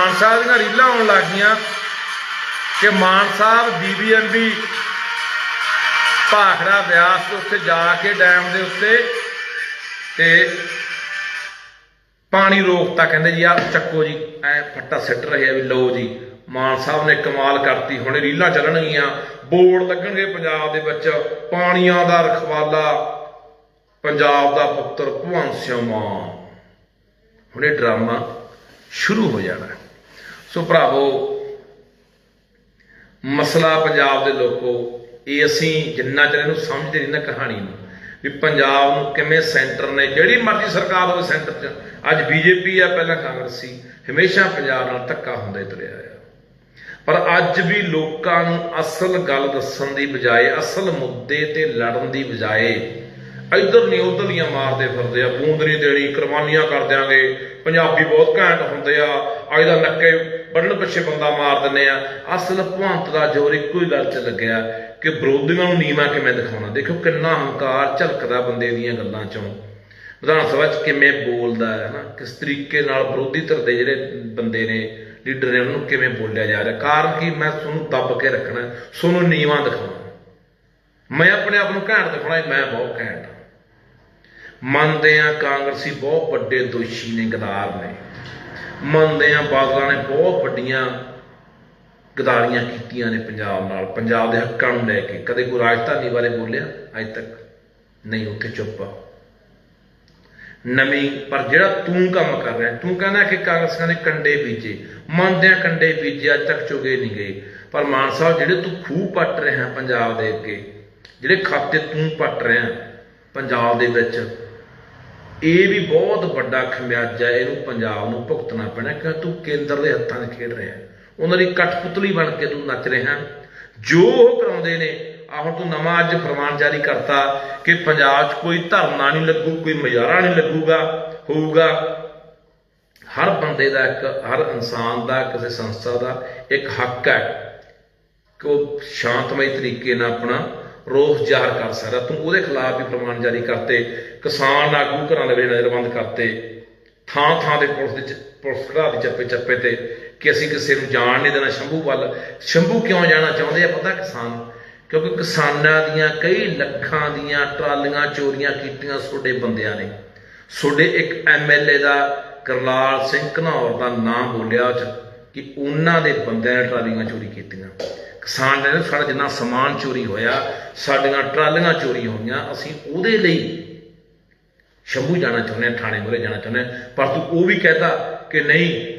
ਮਾਨ ਸਾਹਿਬ ਦੀਆਂ ਰੀਲਾਂ ਆਉਣ ਲੱਗ ਗਈਆਂ ਕਿ ਮਾਨ ਸਾਹਿਬ ਬੀਬੀਐਮਬੀ ਭਾਖੜਾ ਬਿਆਸ ਦੇ ਉੱਤੇ ਜਾ ਕੇ ਡੈਮ ਦੇ ਉੱਤੇ ਤੇ ਪਾਣੀ ਰੋਕਤਾ, ਕਹਿੰਦੇ ਜੀ ਆ ਚੱਕੋ ਜੀ, ਐ ਫੱਟਾ ਸਿੱਟ ਰਹੇ ਆ ਵੀ ਲਓ ਜੀ, ਮਾਨ ਸਾਹਿਬ ਨੇ ਕਮਾਲ ਕਰਤੀ, ਹੁਣ ਰੀਲਾਂ ਚੱਲਣਗੀਆਂ, ਬੋਰਡ ਲੱਗਣਗੇ ਪੰਜਾਬ ਦੇ ਵਿੱਚ, ਪਾਣੀਆਂ ਦਾ ਰਖਵਾਲਾ, ਪੰਜਾਬ ਦਾ ਪੁੱਤਰ ਭਗਵੰਤ ਸਿੰਘ ਮਾਨ ਹੁਣ ਇਹ ਡਰਾਮਾ ਸ਼ੁਰੂ ਹੋ ਜਾਣਾ। ਸੋ ਭਰਾਵੋ, ਮਸਲਾ ਪੰਜਾਬ ਦੇ ਲੋਕੋ, ਇਹ ਅਸੀਂ ਜਿੰਨਾ ਚਿਰ ਇਹਨੂੰ ਸਮਝਦੇ ਨਹੀਂ ਨਾ ਕਹਾਣੀ ਨੂੰ, ਵੀ ਪੰਜਾਬ ਨੂੰ ਕਿਵੇਂ ਸੈਂਟਰ ਨੇ, ਜਿਹੜੀ ਮਰਜ਼ੀ ਸਰਕਾਰ ਹੋਵੇ ਸੈਂਟਰ 'ਚ, ਅੱਜ ਬੀਜੇਪੀ ਆ, ਪਹਿਲਾਂ ਕਾਂਗਰਸੀ ਹਮੇਸ਼ਾ ਪੰਜਾਬ ਨਾਲ ਧੱਕਾ ਹੁੰਦਾ ਹੀ ਤੁਰਿਆ ਆ ਪਰ ਅੱਜ ਵੀ ਲੋਕਾਂ ਨੂੰ ਅਸਲ ਗੱਲ ਦੱਸਣ ਦੀ ਬਜਾਏ, ਅਸਲ ਮੁੱਦੇ ਤੇ ਲੜਨ ਦੀ ਬਜਾਏ, ਇੱਧਰ ਨਹੀਂ ਉੱਧਰ ਦੀਆਂ ਮਾਰਦੇ ਫਿਰਦੇ ਆ ਬੂੰਦ ਨਹੀਂ ਦੇਣੀ ਕੁਰਬਾਨੀਆਂ ਕਰ ਦਿਆਂਗੇ, ਪੰਜਾਬੀ ਬਹੁਤ ਘੈਂਟ ਹੁੰਦੇ ਆ, ਅੱਜ ਦਾ ਨੱਕੇ ਵੱਢਣ ਪਿੱਛੇ ਬੰਦਾ ਮਾਰ ਦਿੰਦੇ ਆ। ਅਸਲ ਭਵੰਤ ਦਾ ਜ਼ੋਰ ਇੱਕੋ ਹੀ ਗੱਲ 'ਚ ਲੱਗਿਆ ਕਿ ਵਿਰੋਧੀਆਂ ਨੂੰ ਨੀਵਾ ਕਿਵੇਂ ਦਿਖਾਉਣਾ? ਦੇਖੋ ਕਿੰਨਾ ਹੰਕਾਰ ਝਲਕਦਾ ਬੰਦੇ ਦੀਆਂ ਗੱਲਾਂ 'ਚੋਂ। ਵਿਧਾਨ ਸਭਾ 'ਚ ਕਿਵੇਂ ਬੋਲਦਾ ਹੈ ਨਾ? ਕਿਸ ਤਰੀਕੇ ਨਾਲ ਵਿਰੋਧੀ ਧਿਰ ਦੇ ਜਿਹੜੇ ਬੰਦੇ ਨੇ, ਲੀਡਰ ਨੇ, ਉਹਨੂੰ ਕਿਵੇਂ ਬੋਲਿਆ ਜਾ ਰਿਹਾ? ਕਾਰਨ ਕੀ? ਮੈਂ ਤੁਹਾਨੂੰ ਦੱਬ ਕੇ ਰੱਖਣਾ, ਤੁਹਾਨੂੰ ਨੀਵਾ ਦਿਖਾਉਣਾ। ਮੈਂ ਆਪਣੇ ਆਪ ਨੂੰ ਘੈਂਟ ਦਿਖਾਉਣਾ, ਮੈਂ ਬਹੁਤ ਘੈਂਟ ਮੰਨਦੇ ਆ ਕਾਂਗਰਸੀ ਬਹੁਤ ਵੱਡੇ ਦੋਸ਼ੀ ਨੇ, ਗਦਾਰ ਨੇ। ਮੰਨਦੇ ਆ ਬਾਦਲਾਂ ਨੇ ਬਹੁਤ ਵੱਡੀਆਂ ਗਦਾਰੀਆਂ ਕੀਤੀਆਂ ਨੇ ਪੰਜਾਬ ਨਾਲ। ਪੰਜਾਬ ਦੇ ਹੱਕਾਂ ਨੂੰ ਲੈ ਕੇ। ਕਦੇ ਕੋਈ ਰਾਜਧਾਨੀ ਬਾਰੇ ਬੋਲਿਆ? ਅੱਜ ਤੱਕ ਨਹੀਂ, ਉੱਥੇ ਚੁੱਪ ਆ। ਨਵੀਂ, ਪਰ ਜਿਹੜਾ ਤੂੰ ਕੰਮ ਕਰ ਰਿਹਾ, ਤੂੰ ਕਹਿੰਦਾ ਕਿ ਕਾਂਗਰਸੀਆਂ ਦੇ ਕੰਡੇ ਬੀਜੇ। ਮੰਨਦਿਆਂ ਆ ਕੰਡੇ ਬੀਜੇ, ਅੱਜ ਤੱਕ ਚੁਗੇ ਨਹੀਂ ਗਏ। ਪਰ ਮਾਨ ਸਾਹਿਬ, ਜਿਹੜੇ ਤੂੰ ਖੂਹ ਪੱਟ ਰਿਹਾ, ਪੰਜਾਬ ਦੇ ਅੱਗੇ, ਜਿਹੜੇ ਖਾਤੇ ਤੂੰ ਪੱਟ ਰਿਹਾ, ਪੰਜਾਬ ਦੇ ਵਿੱਚ ਇਹ ਵੀ ਬਹੁਤ ਵੱਡਾ ਖਮਿਆਜਾ ਇਹਨੂੰ ਪੰਜਾਬ ਨੂੰ ਭੁਗਤਣਾ ਪੈਣਾ ਕਿ ਤੂੰ ਕੇਂਦਰ ਦੇ ਹੱਥਾਂ 'ਚ ਖੇਡ ਰਿਹਾ ਉਹਨਾਂ ਦੀ ਕਠਪੁਤਲੀ ਬਣ ਕੇ ਤੂੰ ਨੱਚ ਰਿਹਾ ਜੋ ਉਹ ਕਰਾਉਂਦੇ ਨੇ ਆ ਹੁਣ ਤੂੰ ਨਵਾਂ ਅੱਜ ਫਰਮਾਨ ਜਾਰੀ ਕਰਤਾ ਕਿ ਪੰਜਾਬ 'ਚ ਕੋਈ ਧਰਨਾ ਨਹੀਂ ਲੱਗੂ, ਕੋਈ ਮੁਜ਼ਾਹਰਾ ਨਹੀਂ ਲੱਗੂਗਾ, ਹੋਊਗਾ। ਹਰ ਬੰਦੇ ਦਾ ਇੱਕ, ਹਰ ਇਨਸਾਨ ਦਾ, ਕਿਸੇ ਸੰਸਥਾ ਦਾ ਇੱਕ ਹੱਕ ਹੈ ਕਿ ਉਹ ਸ਼ਾਂਤਮਈ ਤਰੀਕੇ ਨਾਲ ਆਪਣਾ ਰੋਸ ਜ਼ਾਹਰ ਕਰ ਸਕਦਾ। ਤੂੰ ਉਹਦੇ ਖਿਲਾਫ ਵੀ ਫਰਮਾਨ ਜਾਰੀ ਕਰਤੇ, ਕਿਸਾਨ ਆਗੂ ਘਰਾਂ ਦੇ ਵਿੱਚ ਨਜ਼ਰਬੰਦ ਕਰਤੇ। ਥਾਂ ਥਾਂ ਤੇ ਪੁਲਿਸ ਦੇ ਪੁਲਿਸ ਖੜਾ ਦੀ ਚੱਪੇ ਚੱਪੇ ਤੇ ਕਿ ਅਸੀਂ ਕਿਸੇ ਨੂੰ ਜਾਣ ਨਹੀਂ ਦੇਣਾ। ਸ਼ੰਭੂ ਵੱਲ, ਸ਼ੰਭੂ ਕਿਉਂ ਜਾਣਾ ਚਾਹੁੰਦੇ ਆ ਪਤਾ ਕਿਸਾਨ? ਕਿਉਂਕਿ ਕਿਸਾਨਾਂ ਦੀਆਂ ਕਈ ਲੱਖਾਂ ਦੀਆਂ ਟਰਾਲੀਆਂ ਚੋਰੀਆਂ ਕੀਤੀਆਂ ਤੁਹਾਡੇ ਬੰਦਿਆਂ ਨੇ। ਤੁਹਾਡੇ ਇੱਕ ਐਮਐਲਏ ਦਾ ਕਰਲਾਲ ਸਿੰਘ ਘਨੌਰ ਦਾ ਨਾਮ ਬੋਲਿਆ ਉਹ ਕਿ ਉਹਨਾਂ ਦੇ ਬੰਦਿਆਂ ਨੇ ਟਰਾਲੀਆਂ ਚੋਰੀ ਕੀਤੀਆਂ। ਕਿਸਾਨ ਨੇ ਸਾਡਾ ਜਿੰਨਾ ਸਮਾਨ ਚੋਰੀ ਹੋਇਆ ਸਾਡੀਆਂ ਟਰਾਲੀਆਂ ਚੋਰੀ ਹੋਈਆਂ ਅਸੀਂ ਉਹਦੇ ਲਈ ਸ਼ੰਭੂ ਜਾਣਾ ਚਾਹੁੰਦੇ ਹਾਂ ਥਾਣੇ ਮੁਰੇ ਜਾਣਾ ਚਾਹੁੰਦੇ ਹਾਂ। ਪਰ ਤੂੰ ਉਹ ਵੀ ਕਹਤਾ ਕਿ ਨਹੀਂ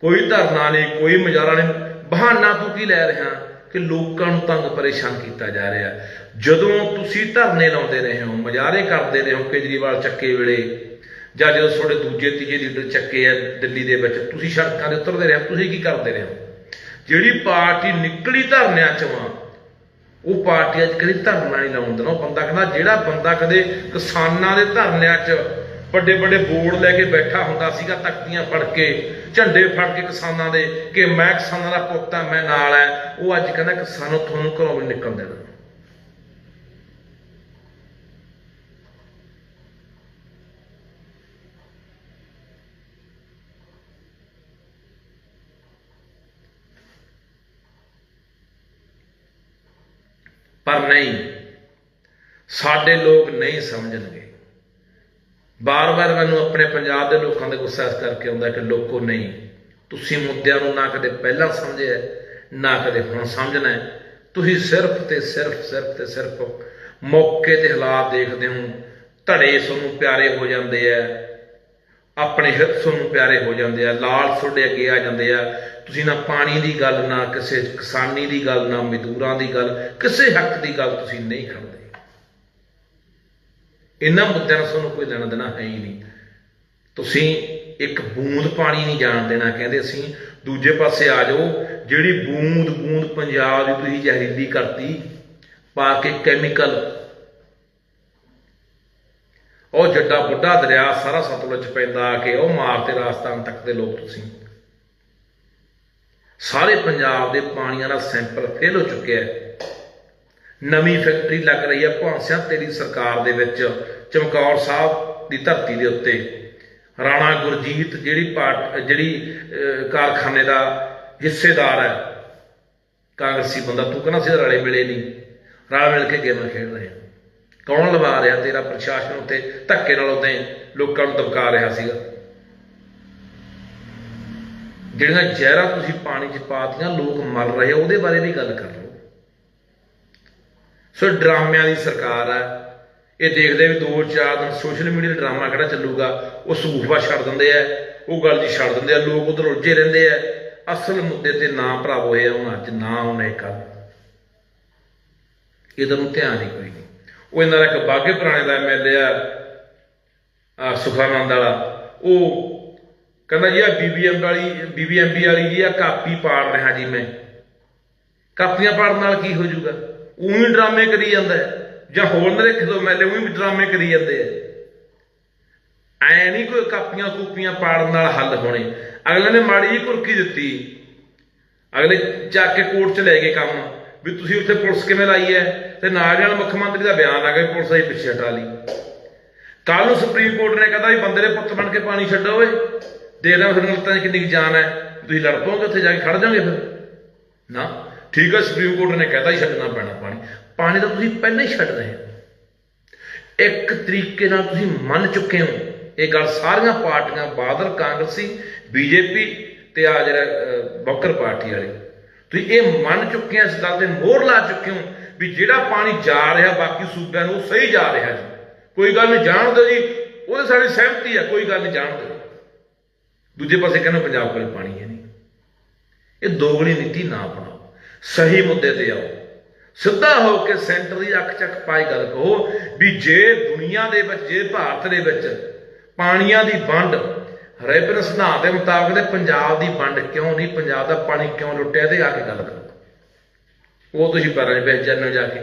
ਕੋਈ ਧਰਨਾ ਨਹੀਂ ਕੋਈ ਮੁਜ਼ਾਹਰਾ ਨਹੀਂ। ਬਹਾਨਾ ਤੂੰ ਕੀ ਲੈ ਰਿਹਾ ਕਿ ਲੋਕਾਂ ਨੂੰ ਤੰਗ ਪਰੇਸ਼ਾਨ ਕੀਤਾ ਜਾ ਰਿਹਾ? ਜਦੋਂ ਤੁਸੀਂ ਧਰਨੇ ਲਾਉਂਦੇ ਰਹੇ ਹੋ ਮੁਜ਼ਾਹਰੇ ਕਰਦੇ ਰਹੇ ਹੋ ਕੇਜਰੀਵਾਲ ਚੱਕੇ ਵੇਲੇ ਜਾਂ ਜਦੋਂ ਤੁਹਾਡੇ ਦੂਜੇ ਤੀਜੇ ਲੀਡਰ ਚੱਕੇ ਆ ਦਿੱਲੀ ਦੇ ਵਿੱਚ ਤੁਸੀਂ ਸੜਕਾਂ ਦੇ ਉਤਰਦੇ ਰਹੇ ਹੋ, ਤੁਸੀਂ ਕੀ ਕਰਦੇ ਰਹੇ ਹੋ? ਜਿਹੜੀ ਪਾਰਟੀ ਨਿਕਲੀ ਧਰਨਿਆਂ ਚੋਂ ਆ ਉਹ ਪਾਰਟੀ ਅੱਜ ਕਦੇ ਧਰਨਾ ਨਹੀਂ ਲਾਉਣ ਦੇਣਾ। ਉਹ ਬੰਦਾ ਕਹਿੰਦਾ, ਜਿਹੜਾ ਬੰਦਾ ਕਦੇ ਕਿਸਾਨਾਂ ਦੇ ਧਰਨਿਆਂ 'ਚ ਵੱਡੇ ਵੱਡੇ ਬੋਰਡ ਲੈ ਕੇ ਬੈਠਾ ਹੁੰਦਾ ਸੀਗਾ, ਤਖਤੀਆਂ ਫੜ ਕੇ, ਝੰਡੇ ਫੜ ਕੇ ਕਿਸਾਨਾਂ ਦੇ, ਕਿ ਮੈਂ ਕਿਸਾਨਾਂ ਦਾ ਪੁੱਤ ਆ ਮੈਂ ਨਾਲ ਹੈ, ਉਹ ਅੱਜ ਕਹਿੰਦਾ ਕਿਸਾਨੋਂ ਤੁਹਾਨੂੰ ਘਰੋਂ ਵੀ ਨਿਕਲ ਦੇਣਾ। ਪਰ ਨਹੀਂ, ਸਾਡੇ ਲੋਕ ਨਹੀਂ ਸਮਝਣਗੇ। ਬਾਰ-ਬਾਰ ਮੈਨੂੰ ਆਪਣੇ ਪੰਜਾਬ ਦੇ ਲੋਕਾਂ ਦਾ ਗੁੱਸਾ ਇਸ ਕਰਕੇ ਆਉਂਦਾ ਕਿ ਲੋਕੋ ਨਹੀਂ, ਤੁਸੀਂ ਮੁੱਦਿਆਂ ਨੂੰ ਨਾ ਕਦੇ ਪਹਿਲਾਂ ਸਮਝਿਆ ਨਾ ਕਦੇ ਹੁਣ ਸਮਝਣਾ ਤੁਸੀਂ ਸਿਰਫ ਤੇ ਸਿਰਫ ਸਿਰਫ ਤੇ ਸਿਰਫ ਮੌਕੇ ਤੇ ਹਾਲਾਤ ਦੇਖਦੇ ਹੋ, ਧੜੇ ਤੁਹਾਨੂੰ ਪਿਆਰੇ ਹੋ ਜਾਂਦੇ ਆ, ਆਪਣੇ ਹਿੱਤ ਤੁਹਾਨੂੰ ਪਿਆਰੇ ਹੋ ਜਾਂਦੇ ਆ, ਲਾਲ ਤੁਹਾਡੇ ਅੱਗੇ ਆ ਜਾਂਦੇ ਆ ਤੁਸੀਂ ਨਾ ਪਾਣੀ ਦੀ ਗੱਲ, ਨਾ ਕਿਸੇ ਕਿਸਾਨੀ ਦੀ ਗੱਲ, ਨਾ ਮਜ਼ਦੂਰਾਂ ਦੀ ਗੱਲ, ਕਿਸੇ ਹੱਕ ਦੀ ਗੱਲ ਤੁਸੀਂ ਨਹੀਂ ਕਰਦੇ ਇਹਨਾਂ ਮੁੱਦਿਆਂ ਨਾਲ ਤੁਹਾਨੂੰ ਕੋਈ ਦੇਣਾ ਦੇਣਾ ਹੈ ਹੀ ਨਹੀਂ। ਤੁਸੀਂ ਇੱਕ ਬੂੰਦ ਪਾਣੀ ਨਹੀਂ ਜਾਣ ਦੇਣਾ, ਕਹਿੰਦੇ ਅਸੀਂ ਦੂਜੇ ਪਾਸੇ ਆ ਜਾਓ, ਜਿਹੜੀ ਬੂੰਦ ਬੂੰਦ ਪੰਜਾਬ ਦੀ ਤੁਸੀਂ ਜ਼ਹਿਰੀਲੀ ਕਰਤੀ, ਪਾ ਕੇ ਕੈਮੀਕਲ ਉਹ ਜੱਡਾ ਬੁੱਢਾ ਦਰਿਆ ਸਾਰਾ ਸਤਲੁਜ ਪੈਂਦਾ ਆ ਕੇ ਉਹ ਮਾਰਤੇ ਰਾਜਸਥਾਨ ਤੱਕ ਦੇ ਲੋਕ ਤੁਸੀਂ। ਸਾਰੇ ਪੰਜਾਬ ਦੇ ਪਾਣੀਆਂ ਦਾ ਸੈਂਪਲ ਫੇਲ ਹੋ ਚੁੱਕਿਆ ਹੈ। ਨਵੀਂ ਫੈਕਟਰੀ ਲੱਗ ਰਹੀ ਹੈ ਭਾਂਸਿਆਂ ਤੇਰੀ ਸਰਕਾਰ ਦੇ ਵਿੱਚ, ਚਮਕੌਰ ਸਾਹਿਬ ਦੀ ਧਰਤੀ ਦੇ ਉੱਤੇ। ਰਾਣਾ ਗੁਰਜੀਤ ਜਿਹੜੀ ਪਾਰਟ, ਜਿਹੜੀ ਕਾਰਖਾਨੇ ਦਾ ਹਿੱਸੇਦਾਰ ਹੈ। ਕਾਂਗਰਸੀ ਬੰਦਾ, ਤੂੰ ਕਹਿੰਦਾ ਸੀ ਰਲੇ ਮਿਲੇ ਨਹੀਂ। ਰਲ ਮਿਲ ਕੇ ਗੇਮਾਂ ਖੇਡ ਰਹੇ ਕੌਣ ਲਵਾ ਰਿਹਾ ਤੇਰਾ ਪ੍ਰਸ਼ਾਸਨ ਉੱਤੇ, ਧੱਕੇ ਨਾਲ ਉੱਤੇ ਲੋਕਾਂ ਨੂੰ ਦਬਕਾ ਰਿਹਾ ਸੀਗਾ? ਜਿਹੜੀਆਂ ਜ਼ਹਿਰਾਂ ਤੁਸੀਂ ਪਾਣੀ 'ਚ ਪਾਤੀਆਂ ਲੋਕ ਮਰ ਰਹੇ ਆ, ਉਹਦੇ ਬਾਰੇ ਵੀ ਗੱਲ ਕਰ ਲਓ। ਸੋ ਡਰਾਮਿਆਂ ਦੀ ਸਰਕਾਰ ਹੈ ਇਹ ਦੇਖਦੇ ਵੀ ਦੋ ਚਾਰ ਦਿਨ ਸੋਸ਼ਲ ਮੀਡੀਆ ਤੇ ਡਰਾਮਾ ਕਿਹੜਾ ਚੱਲੂਗਾ ਉਹ ਸੂਫਾ ਛੱਡ ਦਿੰਦੇ ਆ ਉਹ ਗੱਲ ਜੀ ਛੱਡ ਦਿੰਦੇ ਆ ਲੋਕ ਉਧਰ ਉਲਝੇ ਰਹਿੰਦੇ ਆ। ਅਸਲ ਮੁੱਦੇ ਤੇ ਨਾ ਭਰਾਵੋ ਇਹ ਹੁਣ ਅੱਜ ਨਾ ਉਹਨੇ ਕੱਲ ਇਹਦਾ ਨੂੰ ਧਿਆਨ ਹੀ ਕੋਈ ਨਹੀਂ। ਉਹ ਇਹਨਾਂ ਦਾ ਇੱਕ ਬਾਗੇ ਪੁਰਾਣੇ ਦਾ ਐਮਐਲਏ ਆ ਆ ਸੁਖਾਨੰਦ ਵਾਲਾ ਉਹ ਕਹਿੰਦਾ ਜੀ ਆ ਬੀਬੀਐਮ ਵਾਲੀ ਬੀਬੀਐਮਬੀ ਵਾਲੀ ਜੀ ਆ ਕਾਪੀ ਪਾੜ ਰਿਹਾ ਜੀ ਮੈਂ। ਕਾਪੀਆਂ ਪਾੜਨ ਨਾਲ ਕੀ ਹੋ ਜਾਊਗਾ? ਉਹੀ ਡਰਾਮੇ ਕਰੀ ਜਾਂਦਾ ਜਾਂ ਹੋਰ ਨਾ ਰੱਖ ਮੈਲੇ ਉਹੀ ਡਰਾਮੇ ਕਰੀ ਜਾਂਦੇ ਆ। ਐ ਨਹੀਂ ਕੋਈ ਕਾਪੀਆਂ ਕੂਪੀਆਂ ਪਾੜਨ ਨਾਲ ਹੱਲ ਹੋਣੇ। ਅਗਲੇ ਨੇ ਮਾੜੀ ਜਿਹੀ ਕੁਰਕੀ ਦਿੱਤੀ। ਅਗਲੇ ਚੱਕ ਕੇ ਕੋਰਟ ਚ ਲੈ ਗਏ ਕੰਮ, ਵੀ ਤੁਸੀਂ ਉੱਥੇ ਪੁਲਿਸ ਕਿਵੇਂ ਲਾਈ ਹੈ? ਤੇ ਨਾਲ ਨਾਲ ਮੁੱਖ ਮੰਤਰੀ ਦਾ ਬਿਆਨ ਆ ਗਿਆ ਪੁਲਿਸ ਆਈ ਪਿੱਛੇ ਹਟਾ ਲਈ। ਕੱਲ ਨੂੰ ਸੁਪਰੀਮ ਕੋਰਟ ਨੇ ਕਹਿੰਦਾ ਵੀ ਬੰਦੇ ਦੇ ਪੁੱਤ ਬਣ ਕੇ ਪਾਣੀ ਛੱਡੋ ਓਏ। ਦੇਖਦਾ ਫਿਰ ਲੱਤਾਂ 'ਚ ਕਿੰਨੀ ਕੁ ਜਾਨ ਹੈ? ਤੁਸੀਂ ਲੜ ਪਓਗੇ ਉੱਥੇ ਜਾ ਕੇ ਖੜ ਜਾਓਗੇ ਫਿਰ? ਨਾ। ਠੀਕ ਹੈ ਸੁਪਰੀਮ ਕੋਰਟ ਨੇ ਕਹਿਤਾ ਹੀ ਛੱਡਣਾ ਪੈਣਾ ਪਾਣੀ। ਪਾਣੀ ਤਾਂ ਤੁਸੀਂ ਪਹਿਲਾਂ ਹੀ ਛੱਡ ਰਹੇ ਹੋ। ਇੱਕ ਤਰੀਕੇ ਨਾਲ ਤੁਸੀਂ ਮੰਨ ਚੁੱਕੇ ਹੋ। ਇਹ ਗੱਲ ਸਾਰੀਆਂ ਪਾਰਟੀਆਂ ਬਾਦਲ ਕਾਂਗਰਸੀ ਬੀਜੇਪੀ ਤੇ ਆ ਜਿਹੜਾ ਅਹ, ਬੌਕਰ ਪਾਰਟੀ ਵਾਲੇ। ਤੁਸੀਂ ਇਹ ਮੰਨ ਚੁੱਕੇ ਹੋ ਇਸ ਗੱਲ ਤੇ ਮੋਹਰ ਲਾ ਚੁੱਕੇ ਹੋ ਵੀ ਜਿਹੜਾ ਪਾਣੀ ਜਾ ਰਿਹਾ ਬਾਕੀ ਸੂਬਿਆਂ ਨੂੰ ਉਹ ਸਹੀ ਜਾ ਰਿਹਾ ਜੀ। ਕੋਈ ਗੱਲ ਨਹੀਂ ਜਾਣ ਦਿਓ ਜੀ। ਉਹਦੇ ਸਾਡੀ ਸਹਿਮਤੀ ਹੈ ਕੋਈ ਗੱਲ ਨਹੀਂ ਜਾਣਦੇ ਦੂਜੇ ਪਾਸੇ ਕਹਿੰਦੇ ਪੰਜਾਬ ਕੋਲ ਪਾਣੀ ਹੈ ਨਹੀਂ। ਇਹ ਦੋਗਲੀ ਨੀਤੀ ਨਾ ਅਪਣਾਓ ਸਹੀ ਮੁੱਦੇ ਤੇ ਆਓ। ਸਿੱਧਾ ਹੋ ਕੇ ਸੈਂਟਰ ਦੀ ਅੱਖ ਚੱਕ ਪਾਈ ਗੱਲ ਕਹੋ ਵੀ ਜੇ ਦੁਨੀਆ ਦੇ ਵਿੱਚ, ਜੇ ਭਾਰਤ ਦੇ ਵਿੱਚ ਪਾਣੀਆਂ ਦੀ ਵੰਡ ਰੈਪਨ ਸਿਧਾਂਤ ਦੇ ਮੁਤਾਬਕ ਤੇ ਪੰਜਾਬ ਦੀ ਵੰਡ ਕਿਉਂ ਨਹੀਂ, ਪੰਜਾਬ ਦਾ ਪਾਣੀ ਕਿਉਂ ਲੁੱਟਿਆ ਤੇ ਆ ਕੇ ਗੱਲ ਕਰੋ। ਉਹ ਤੁਸੀਂ ਪੈਰਾਂ 'ਚ ਬੈਠ ਜਾਂਦੇ ਹੋ ਜਾ ਕੇ।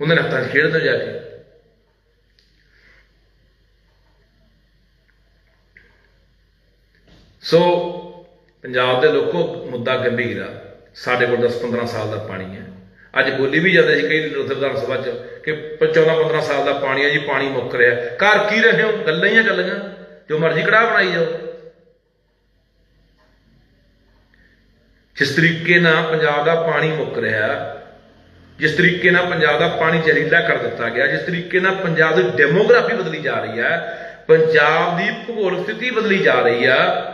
ਉਹਨਾਂ ਨੇ ਹੱਥਾਂ 'ਚ ਖੇਡਦੇ ਹੋ ਜਾ ਕੇ। ਸੋ ਪੰਜਾਬ ਦੇ ਲੋਕੋ, ਮੁੱਦਾ ਗੰਭੀਰ ਆ। ਸਾਡੇ ਕੋਲ 10-15 ਸਾਲ ਦਾ ਪਾਣੀ ਹੈ। ਅੱਜ ਬੋਲੀ ਵੀ ਜਾਂਦੇ ਸੀ ਕਈ ਉੱਥੇ ਵਿਧਾਨ ਸਭਾ 'ਚ ਕਿ 14-15 ਸਾਲ ਦਾ ਪਾਣੀ ਹੈ ਜੀ, ਪਾਣੀ ਮੁੱਕ ਰਿਹਾ ਘਰ ਕੀ ਰਹੇ ਹੋ? ਗੱਲਾਂ ਹੀ ਆ ਗੱਲਾਂ। ਜੋ ਮਰਜ਼ੀ ਕੜਾਹ ਬਣਾਈ ਜਾਓ। ਜਿਸ ਤਰੀਕੇ ਨਾਲ ਪੰਜਾਬ ਦਾ ਪਾਣੀ ਮੁੱਕ ਰਿਹਾ ਜਿਸ ਤਰੀਕੇ ਨਾਲ ਪੰਜਾਬ ਦਾ ਪਾਣੀ ਜ਼ਹਿਰੀਲਾ ਕਰ ਦਿੱਤਾ ਗਿਆ, ਜਿਸ ਤਰੀਕੇ ਨਾਲ ਪੰਜਾਬ ਦੀ ਡੈਮੋਗ੍ਰਾਫੀ ਬਦਲੀ ਜਾ ਰਹੀ ਹੈ, ਪੰਜਾਬ ਦੀ ਭੂਗੋਲਿਕ ਸਥਿਤੀ ਬਦਲੀ ਜਾ ਰਹੀ ਆ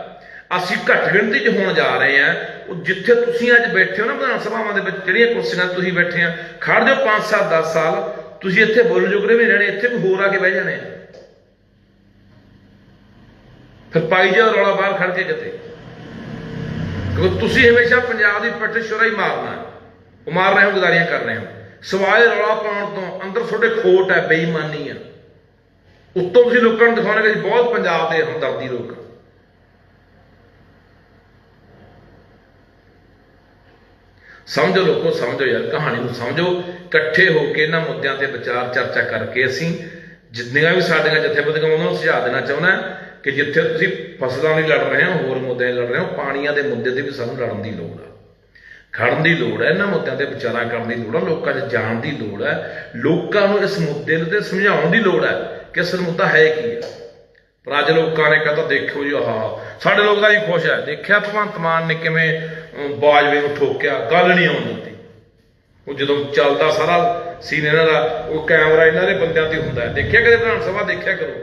ਅਸੀਂ ਘੱਟ ਗਿਣਤੀ 'ਚ ਹੋਣ ਜਾ ਰਹੇ ਆ ਉਹ ਜਿੱਥੇ ਤੁਸੀਂ ਅੱਜ ਬੈਠੇ ਹੋ ਨਾ ਵਿਧਾਨ ਸਭਾਵਾਂ ਦੇ ਵਿੱਚ, ਜਿਹੜੀਆਂ ਕੁਰਸੀਆਂ ਤੁਸੀਂ ਬੈਠੇ ਆ ਖੜ ਜਾਓ 5 7 10 ਸਾਲ। ਤੁਸੀਂ ਇੱਥੇ ਬੋਲਣ ਜੋਗਰੇ ਵੀ ਰਹਿਣੇ, ਇੱਥੇ ਵੀ ਹੋਰ ਆ ਕੇ ਬਹਿ ਜਾਣੇ। ਆ ਫਿਰ ਪਾਈ ਜਾਓ ਰੌਲਾ ਬਾਹਰ ਖੜ ਕੇ ਕਿਤੇ। ਕਿਉਂਕਿ ਤੁਸੀਂ ਹਮੇਸ਼ਾ ਪੰਜਾਬ ਦੀ ਪੱਟ ਸ਼ੁਰਾ ਹੀ ਮਾਰਨਾ। ਉਹ ਮਾਰ ਰਹੇ ਹੋ, ਗੁਜ਼ਾਰੀਆਂ ਕਰ ਰਹੇ ਹੋ। ਸਵਾਏ ਰੌਲਾ ਪਾਉਣ ਤੋਂ ਅੰਦਰ ਤੁਹਾਡੇ ਖੋਟ ਹੈ, ਬੇਈਮਾਨੀ ਆ। ਉੱਤੋਂ ਤੁਸੀਂ ਲੋਕਾਂ ਨੂੰ ਦਿਖਾਉਣਾ ਕਿ ਬਹੁਤ ਪੰਜਾਬ ਦੇ ਹਮਦਰਦੀ ਲੋਕ ਸਮਝੋ ਲੋਕੋ, ਸਮਝੋ ਯਾਰ ਕਹਾਣੀ ਨੂੰ ਸਮਝੋ। ਇਕੱਠੇ ਹੋ ਕੇ ਇਹਨਾਂ ਮੁੱਦਿਆਂ ਤੇ ਵਿਚਾਰ ਚਰਚਾ ਕਰਕੇ ਅਸੀਂ ਜਿੰਨੀਆਂ ਵੀ ਸਾਡੀਆਂ ਜਥੇਬੰਦੀਆਂ ਉਹਨਾਂ ਨੂੰ ਸੁਝਾਅ ਦੇਣਾ ਚਾਹੁੰਦਾ ਕਿ ਜਿੱਥੇ ਤੁਸੀਂ ਫਸਲਾਂ ਲਈ ਲੜ ਰਹੇ ਹੋ, ਹੋਰ ਮੁੱਦਿਆਂ ਲੜ ਰਹੇ ਹੋ, ਪਾਣੀਆਂ ਦੇ ਮੁੱਦੇ ਤੇ ਵੀ ਸਾਨੂੰ ਲੜਨ ਦੀ ਲੋੜ ਆ। ਖੜਨ ਦੀ ਲੋੜ ਹੈ ਇਹਨਾਂ ਮੁੱਦਿਆਂ ਤੇ ਵਿਚਾਰਾਂ ਕਰਨ ਦੀ ਲੋੜ ਹੈ ਲੋਕਾਂ 'ਚ ਜਾਣ ਦੀ ਲੋੜ ਹੈ ਲੋਕਾਂ ਨੂੰ ਇਸ ਮੁੱਦੇ ਤੇ ਸਮਝਾਉਣ ਦੀ ਲੋੜ ਹੈ ਕਿ ਅਸਲ ਮੁੱਦਾ ਹੈ ਕੀ ਹੈ ਪਰ ਅੱਜ ਲੋਕਾਂ ਨੇ ਕਹਿੰਦਾ ਦੇਖੋ ਜੀ, ਆਹ, ਸਾਡੇ ਲੋਕ ਤਾਂ ਹੀ ਖੁਸ਼ ਹੈ। ਦੇਖਿਆ ਭਗਵੰਤ ਮਾਨ ਨੇ ਕਿਵੇਂ ਬਾਜਵੇ ਨੂੰ ਠੋਕਿਆ, ਗੱਲ ਨਹੀਂ ਆਉਣ ਦਿੱਤੀ। ਉਹ ਜਦੋਂ ਚੱਲਦਾ ਸਾਰਾ ਸੀਨ ਇਹਨਾਂ ਦਾ, ਉਹ ਕੈਮਰਾ ਇਹਨਾਂ ਦੇ ਬੰਦਿਆਂ ਤੇ ਹੁੰਦਾ ਹੈ। ਦੇਖਿਆ ਕਦੇ ਵਿਧਾਨ ਸਭਾ, ਦੇਖਿਆ ਕਰੋ।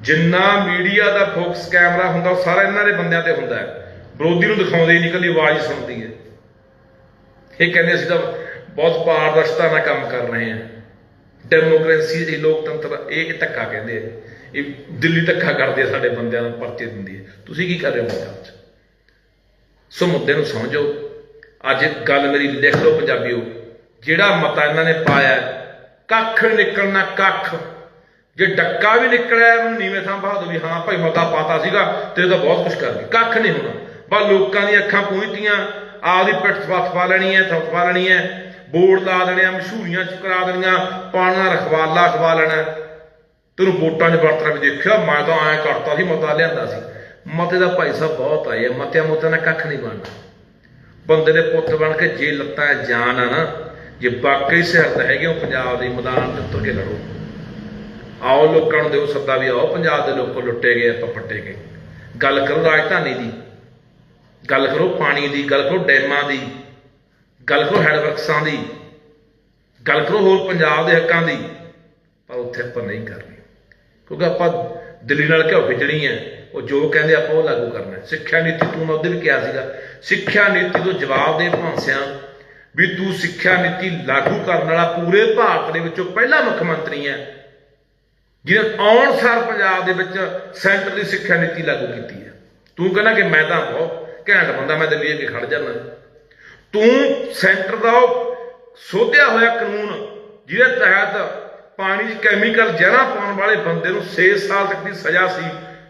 ਜਿੰਨਾ ਮੀਡੀਆ ਦਾ ਫੋਕਸ ਕੈਮਰਾ ਹੁੰਦਾ, ਉਹ ਸਾਰਾ ਇਹਨਾਂ ਦੇ ਬੰਦਿਆਂ ਤੇ ਹੁੰਦਾ ਹੈ। ਵਿਰੋਧੀ ਨੂੰ ਦਿਖਾਉਂਦੇ ਨਹੀਂ, ਇਕੱਲੀ ਆਵਾਜ਼ ਸੁਣਦੀ ਹੈ। ਇਹ ਕਹਿੰਦੇ ਅਸੀਂ ਤਾਂ ਬਹੁਤ ਪਾਰਦਰਸ਼ਤਾ ਨਾਲ ਕੰਮ ਕਰ ਰਹੇ ਹਾਂ। ਡੈਮੋਕ੍ਰੇਸੀ ਇਹ ਲੋਕਤੰਤਰ ਇਹ ਧੱਕਾ ਕਹਿੰਦੇ ਆ। ਇਹ ਦਿੱਲੀ ਧੱਕਾ ਕਰਦੇ ਸਾਡੇ ਬੰਦਿਆਂ ਨੂੰ ਪਰਚੇ ਦਿੰਦੀ ਹੈ। ਤੁਸੀਂ ਕੀ ਕਰ ਰਹੇ ਹੋ ਪੰਜਾਬ 'ਚ ਸੋ ਮੁੱਦੇ ਨੂੰ ਸਮਝੋ ਅੱਜ ਗੱਲ ਮੇਰੀ ਲਿਖ ਲਓ ਪੰਜਾਬੀਓ, ਜਿਹੜਾ ਮਤਾ ਇਹਨਾਂ ਨੇ ਪਾਇਆ ਕੱਖ ਨਿਕਲਣਾ, ਕੱਖ। ਜੇ ਡੱਕਾ ਵੀ ਨਿਕਲਿਆ ਉਹਨੂੰ ਨੀਵੇਂ ਥਾਂ ਪਾ ਦੋ ਵੀ ਹਾਂ ਭਾਈ ਮਤਾ ਪਾਤਾ ਸੀਗਾ ਤੇ ਤਾਂ ਬਹੁਤ ਕੁਝ ਕਰ ਕੱਖ ਨਹੀਂ ਹੋਣਾ। ਬਸ ਲੋਕਾਂ ਦੀਆਂ ਅੱਖਾਂ ਪੂੰਝਤੀਆਂ ਆਪਦੀ ਪਿੱਠ ਸਵਾਥ ਪਾ ਲੈਣੀ ਹੈ ਥੱਪ ਪਾ ਲੈਣੀ ਹੈ। ਬੋਰਡ ਲਾ ਦੇਣੇ ਆ, ਮਸ਼ਹੂਰੀਆਂ ਚ ਕਰਾ ਦੇਣੀਆਂ, ਪਾਣਾ ਰਖਵਾਲਾ ਖਵਾ ਲੈਣਾ। ਤੈਨੂੰ ਵੋਟਾਂ 'ਚ ਵਰਤਣਾ ਵੀ ਦੇਖਿਆ, ਮੈਂ ਤਾਂ ਐਂ ਕਰਤਾ ਸੀ, ਮਤਾ ਲਿਆਂਦਾ ਸੀ। ਮਤੇ ਦਾ ਭਾਈ ਸਾਹਿਬ ਬਹੁਤ ਆਏ ਆ ਮਤਿਆਂ ਮੋਤਿਆਂ ਦਾ ਕੱਖ ਨਹੀਂ ਬਣਨਾ ਬੰਦੇ ਦੇ ਪੁੱਤ ਬਣ ਕੇ ਜੇ ਲੱਤਾਂ ਜਾਨ ਆ ਨਾ, ਜੇ ਵਾਕਈ ਸਿਰਤ ਹੈਗੇ ਉਹ ਪੰਜਾਬ ਦੇ ਮੈਦਾਨ ਤੇ ਉਤਰ ਕੇ ਲੜੋ। ਆਓ ਲੋਕਾਂ ਨੂੰ ਦਿਓ ਸੱਦਾ ਵੀ ਆਓ, ਪੰਜਾਬ ਦੇ ਲੋਕੋ ਲੁੱਟੇ ਗਏ, ਆਪਾਂ ਪੱਟੇ ਗਏ। ਗੱਲ ਕਰੋ ਰਾਜਧਾਨੀ ਦੀ, ਗੱਲ ਕਰੋ ਪਾਣੀ ਦੀ, ਗੱਲ ਕਰੋ ਡੈਮਾਂ ਦੀ, ਗੱਲ ਕਰੋ ਹੈਡਵਰਕਸਾਂ ਦੀ, ਗੱਲ ਕਰੋ ਹੋਰ ਪੰਜਾਬ ਦੇ ਹੱਕਾਂ ਦੀ, ਪਰ ਉੱਥੇ ਆਪਾਂ ਨਹੀਂ ਕਰਨੀ। ਕਿਉਂਕਿ ਆਪਾਂ ਦਿੱਲੀ ਨਾਲ ਕਿਉਂ ਖਿਚਣੀ ਹੈ। ਉਹ ਜੋ ਕਹਿੰਦੇ ਆਪਾਂ ਉਹ ਲਾਗੂ ਕਰਨਾ ਸਿੱਖਿਆ ਨੀਤੀ ਤੂੰ ਮੈਂ ਉਹਦੇ ਵੀ ਕਿਹਾ ਸੀਗਾ। ਸਿੱਖਿਆ ਨੀਤੀ ਤੋਂ ਜਵਾਬ ਦੇ ਭਾਂਸਿਆਂ ਵੀ ਤੂੰ ਸਿੱਖਿਆ ਨੀਤੀ ਲਾਗੂ ਕਰਨ ਵਾਲਾ ਪੂਰੇ ਭਾਰਤ ਦੇ ਵਿੱਚੋਂ ਪਹਿਲਾ ਮੁੱਖ ਮੰਤਰੀ ਹੈ। ਜਿਹਨੇ ਆਉਣ ਸਾਰ ਪੰਜਾਬ ਦੇ ਵਿੱਚ ਸੈਂਟਰ ਦੀ ਸਿੱਖਿਆ ਨੀਤੀ ਲਾਗੂ ਕੀਤੀ ਹੈ। ਤੂੰ ਕਹਿੰਦਾ ਕਿ ਮੈਂ ਤਾਂ ਬਹੁਤ ਘੈਂਟ ਬੰਦਾ, ਮੈਂ ਦਿੱਲੀ ਅੱਗੇ ਖੜ ਜਾਣਾ ਤੂੰ ਸੈਂਟਰ ਦਾ ਉਹ ਸੋਧਿਆ ਹੋਇਆ ਕਾਨੂੰਨ, ਜਿਹਦੇ ਤਹਿਤ ਪਾਣੀ 'ਚ ਕੈਮੀਕਲ ਜ਼ਹਿਰਾਂ ਪਾਉਣ ਵਾਲੇ ਬੰਦੇ ਨੂੰ 6 ਸਾਲ ਤੱਕ ਦੀ ਸਜ਼ਾ ਸੀ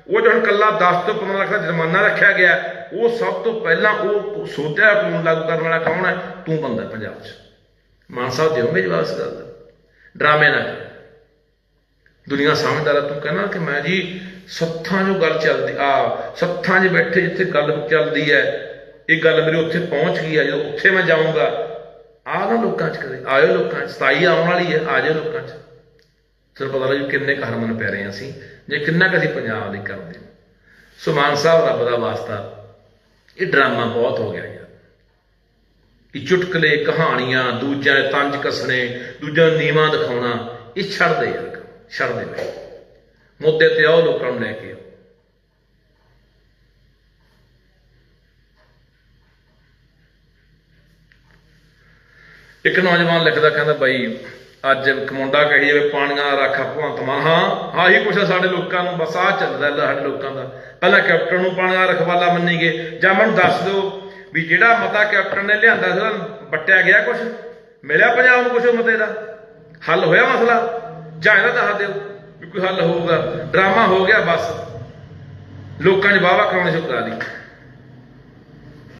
ਉਹ ਜੋ ਹੁਣ ਕੱਲਾ 10 ਤੋਂ 15 ਲੱਖ ਦਾ ਜੁਰਮਾਨਾ ਰੱਖਿਆ ਗਿਆ, ਉਹ ਸਭ ਤੋਂ ਪਹਿਲਾਂ ਉਹ ਸੋਧਿਆ ਕਾਨੂੰਨ ਲਾਗੂ ਕਰਨ ਵਾਲਾ ਕੌਣ ਹੈ? ਤੂੰ ਬੰਦਾ ਪੰਜਾਬ 'ਚ। ਮਾਨ ਸਾਹਿਬ ਦਿਓਗੇ ਜਵਾਬ ਇਸ ਗੱਲ ਦਾ। ਡਰਾਮੇ ਨਾ ਦੁਨੀਆ ਸਮਝਦਾਰ ਤੂੰ ਕਹਿੰਦਾ ਕਿ ਮੈਂ ਜੀ ਸੱਥਾਂ 'ਚੋਂ ਗੱਲ ਚੱਲਦੀ, ਆ, ਸੱਥਾਂ 'ਚ ਬੈਠੇ ਜਿੱਥੇ ਗੱਲ ਚੱਲਦੀ ਹੈ, ਇਹ ਗੱਲ ਮੇਰੇ ਉੱਥੇ ਪਹੁੰਚ ਗਈ ਆ ਜਦੋਂ ਉੱਥੇ ਮੈਂ ਜਾਊਂਗਾ। ਆ ਨਾ ਲੋਕਾਂ 'ਚ ਕਦੇ, ਆਇਓ ਲੋਕਾਂ 'ਚ 27 ਆਉਣ ਵਾਲੀ ਹੈ, ਆ ਜਾਓ ਲੋਕਾਂ 'ਚ। ਫਿਰ ਪਤਾ ਲੱਗ ਕਿੰਨੇ ਕੁ ਪੈ ਰਹੇ ਹਾਂ ਅਸੀਂ। ਜੇ ਕਿੰਨਾ ਕੁ ਅਸੀਂ ਪੰਜਾਬ ਲਈ ਕਰਦੇ ਹਾਂ। ਸੋ ਮਾਨ ਸਾਹਿਬ ਰੱਬ ਦਾ ਵਾਸਤਾ ਇਹ ਡਰਾਮਾ ਬਹੁਤ ਹੋ ਗਿਆ ਯਾਰ। ਇਹ ਚੁਟਕਲੇ ਕਹਾਣੀਆਂ ਦੂਜਿਆਂ ਤੰਜ ਕੱਸਣੇ ਦੂਜਿਆਂ ਨੂੰ ਨੀਵਾਂ ਦਿਖਾਉਣਾ ਇਹ ਛੱਡ ਦੇ ਯਾਰ ਕੰਮ, ਛੱਡ ਦੇ ਬਈ ਮੁੱਦੇ ਤੇ ਆਓ ਲੋਕਾਂ ਨੂੰ ਲੈ ਕੇ ਆਓ। ਇੱਕ ਨੌਜਵਾਨ ਲਿਖਦਾ ਕਹਿੰਦਾ ਬਾਈ ਅੱਜ ਕਮੁੰਡਾ ਕਹੀ ਜਾਵੇ, ਪਾਣੀਆਂ ਦਾ ਰਾਖਾ ਭਗਵੰਤ ਮਾਨ। ਹਾਂ, ਆਹੀ ਕੁਛ ਆ ਸਾਡੇ ਲੋਕਾਂ ਨੂੰ, ਬਸ ਆਹ ਚੱਲਦਾ ਲੈ ਸਾਡੇ ਲੋਕਾਂ ਦਾ। ਪਹਿਲਾਂ ਕੈਪਟਨ ਨੂੰ ਪਾਣੀਆਂ ਦਾ ਰਖਵਾਲਾ ਮੰਨੀ ਗਏ ਜਾਂ ਮੈਨੂੰ ਦੱਸ ਦਿਓ ਵੀ ਜਿਹੜਾ ਮਤਾ ਕੈਪਟਨ ਨੇ ਲਿਆਂਦਾ ਸੀ, ਉਹਦਾ ਵੱਟਿਆ ਗਿਆ ਕੁਛ? ਮਿਲਿਆ ਪੰਜਾਬ ਨੂੰ ਕੁਛ ਉਹ ਮਤੇ ਦਾ? ਹੱਲ ਹੋਇਆ ਮਸਲਾ? ਜਾਂ ਇਹਦਾ ਦੱਸ ਦਿਓ ਵੀ ਕੋਈ ਹੱਲ ਹੋਊਗਾ? ਡਰਾਮਾ ਹੋ ਗਿਆ ਬਸ। ਲੋਕਾਂ 'ਚ ਵਾਹਵਾ ਕਰਾਉਣੀ ਸ਼ੁਰੂ ਕਰਾ ਦੀ